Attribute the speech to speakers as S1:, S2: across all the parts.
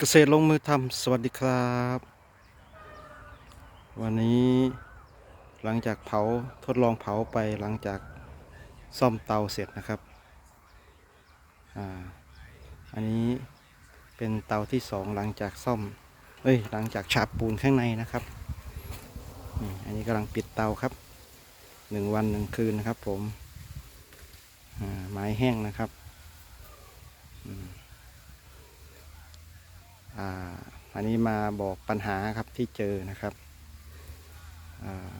S1: เกษตรลงมือทำสวัสดีครับ วันนี้หลังจากเผาทดลองเผาไปหลังจากซ่อมเตาเสร็จนะครับอ่าอันนี้เป็นเตาที่สองหลังจากซ่อมเอ้ยหลังจากฉาบปูนข้างในนะครับนี่อันนี้กำลังปิดเตาครับหนึ่งวันหนึ่งคืนนะครับ ผมอ่าไม้แห้งนะครับอืม อ่าอันนี้มาบอกปัญหาครับที่เจอนะครับอ่า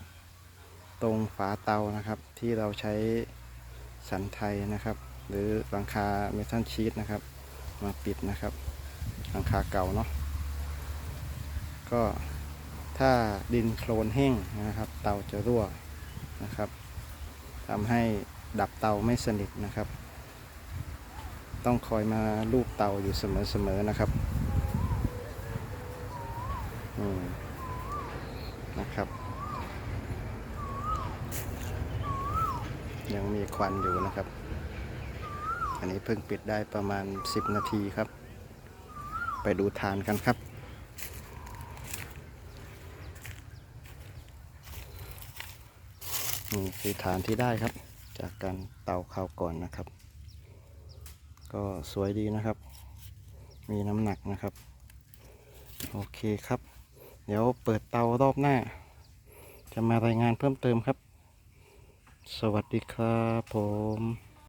S1: ตรงฝาเตานะครับที่เราใช้สันไทยนะครับ หรือหลังคาเมทัลชีตนะครับ มาปิดนะครับหลังคาเก่าเนาะก็ถ้าดินโคลนแห้งนะครับ เตาจะรั่วนะครับทำให้ดับเตาไม่สนิทนะครับ ต้องคอยมาลูบเตาอยู่เสมอๆนะครับ นะครับ ยังมีควันอยู่นะครับ อันนี้เพิ่งปิดได้ประมาณ 10 นาทีครับ ไปดูทานกันครับนี่คือฐานที่ได้ครับ จากการเตาข้าวก่อนนะครับ ก็สวยดีนะครับ มีน้ำหนักนะครับ โอเคครับ เดี๋ยวเปิดเตารอบหน้า จะมารายงานเพิ่มเติมครับ สวัสดีครับผม